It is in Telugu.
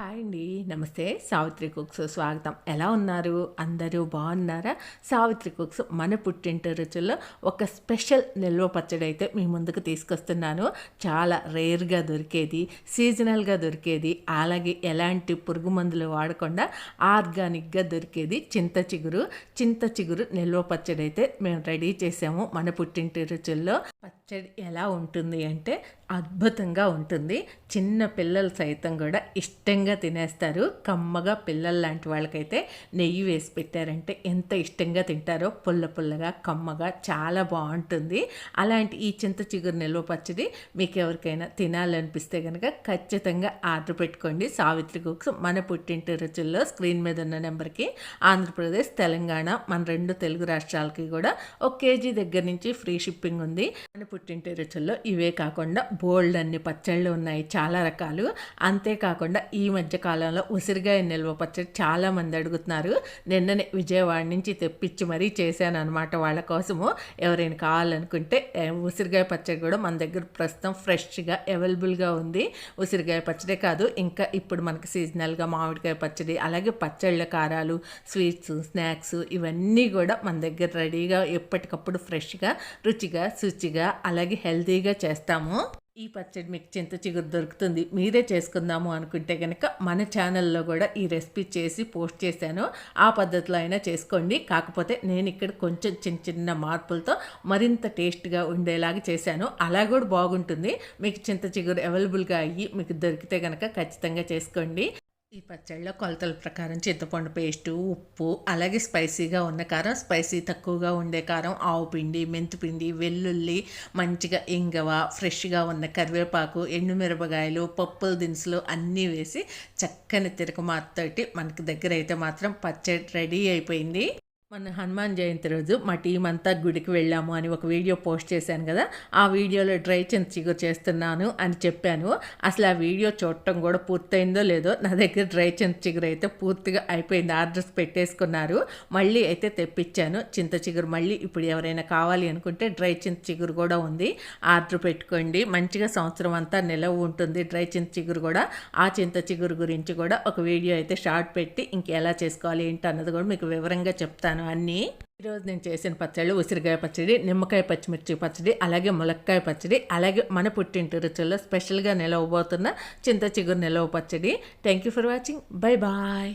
హాయ్ అండి. నమస్తే. సావిత్రి కుక్స్ స్వాగతం. ఎలా ఉన్నారు? అందరూ బాగున్నారా? సావిత్రి కుక్స్ మన పుట్టింటి రుచుల్లో ఒక స్పెషల్ నిల్వ పచ్చడి అయితే మీ ముందుకు తీసుకొస్తున్నాను. చాలా రేర్గా దొరికేది సీజనల్గా దొరికేది అలాగే ఎలాంటి పురుగు మందులు వాడకుండా ఆర్గానిక్గా దొరికేది చింత చిగురు. చింత చిగురు నిల్వ పచ్చడి అయితే మేము రెడీ చేసాము మన పుట్టింటి రుచుల్లో. పచ్చడి ఎలా ఉంటుంది అంటే అద్భుతంగా ఉంటుంది. చిన్న పిల్లలు సైతం కూడా ఇష్టంగా తినేస్తారు. కమ్మగా పిల్లల్లాంటి వాళ్ళకైతే నెయ్యి వేసి పెట్టారంటే ఎంత ఇష్టంగా తింటారో పుల్ల పుల్లగా కమ్మగా చాలా బాగుంటుంది. అలాంటి ఈ చింత చిగురు నిల్వ పచ్చడి మీకు ఎవరికైనా తినాలనిపిస్తే కనుక ఖచ్చితంగా ఆర్డర్ పెట్టుకోండి. సావిత్రి కుక్స్ మన పుట్టింటి రుచుల్లో స్క్రీన్ మీద ఉన్న నెంబర్కి ఆంధ్రప్రదేశ్ తెలంగాణ మన రెండు తెలుగు రాష్ట్రాలకి కూడా ఒక కేజీ దగ్గర నుంచి ఫ్రీ షిప్పింగ్ ఉంది. మన పుట్టింటి రుచుల్లో ఇవే కాకుండా బోల్డ్ అన్ని పచ్చళ్ళు ఉన్నాయి చాలా రకాలు. అంతేకాకుండా ఈ మధ్య కాలంలో ఉసిరికాయ నిల్వ పచ్చడి చాలా మంది అడుగుతున్నారు. నిన్ననే విజయవాడ నుంచి తెప్పించి మరీ చేశాను అనమాట వాళ్ళ కోసము. ఎవరైనా కావాలనుకుంటే ఉసిరిగాయ ఉసిరికాయ పచ్చడి కూడా మన దగ్గర ప్రస్తుతం ఫ్రెష్గా అవైలబుల్గా ఉంది. ఉసిరికాయ పచ్చడే కాదు ఇంకా ఇప్పుడు మనకి సీజనల్గా మామిడికాయ పచ్చడి అలాగే పచ్చళ్ళ కారాలు స్వీట్స్ స్నాక్స్ ఇవన్నీ కూడా మన దగ్గర రెడీగా ఎప్పటికప్పుడు ఫ్రెష్గా రుచిగా శుచిగా అలాగే హెల్తీగా చేస్తాము. ఈ పచ్చడి మీకు చింత చిగురు దొరుకుతుంది మీరే చేసుకుందాము అనుకుంటే కనుక మన ఛానల్లో కూడా ఈ రెసిపీ చేసి పోస్ట్ చేశాను. ఆ పద్ధతిలో అయినా చేసుకోండి. కాకపోతే నేను ఇక్కడ కొంచెం చిన్న చిన్న మార్పులతో మరింత టేస్ట్గా ఉండేలాగా చేశాను. అలా కూడా బాగుంటుంది. మీకు చింత చిగురు అవైలబుల్గా అయ్యి మీకు దొరికితే కనుక ఖచ్చితంగా చేసుకోండి. ఈ పచ్చడిలో కొలతల ప్రకారం చింతపండు పేస్టు ఉప్పు అలాగే స్పైసీగా ఉన్న కారం స్పైసీ తక్కువగా ఉండే కారం ఆవు పిండి మెంతిపిండి వెల్లుల్లి మంచిగా ఇంగవ ఫ్రెష్గా ఉన్న కరివేపాకు ఎండుమిరపకాయలు పప్పుల దినుసులు అన్నీ వేసి చక్కని తిరగమాతతోటి మనకి దగ్గర అయితే మాత్రం పచ్చడి రెడీ అయిపోయింది. మన హనుమాన్ జయంతి రోజు మా టీం అంతా గుడికి వెళ్ళాము అని ఒక వీడియో పోస్ట్ చేశాను కదా. ఆ వీడియోలో డ్రై చింత చిగురు చేస్తున్నాను అని చెప్పాను. అసలు ఆ వీడియో చూడటం కూడా పూర్తయిందో లేదో నా దగ్గర డ్రై చింత చిగురు అయితే పూర్తిగా అయిపోయింది. ఆర్డర్స్ పెట్టేసుకున్నారు. మళ్ళీ అయితే తెప్పించాను. చింత చిగురు మళ్ళీ ఇప్పుడు ఎవరైనా కావాలి అనుకుంటే డ్రై చింత చిగురు కూడా ఉంది. ఆర్డర్ పెట్టుకోండి. మంచిగా సంవత్సరం అంతా నిలవ ఉంటుంది డ్రై చింత చిగురు కూడా. ఆ చింత చిగురు గురించి కూడా ఒక వీడియో అయితే షార్ట్ పెట్టి ఇంకెలా చేసుకోవాలి ఏంటి అన్నది కూడా మీకు వివరంగా చెప్తాను. అన్నీ ఈరోజు నేను చేసిన పచ్చళ్ళు ఉసిరికాయ పచ్చడి నిమ్మకాయ పచ్చిమిర్చి పచ్చడి అలాగే ములక్కాయ పచ్చడి అలాగే మన పుట్టింటి రుచుల్లో స్పెషల్గా నిలవబోతున్న చింత చిగురు నిలవ పచ్చడి. Thank you for watching bye bye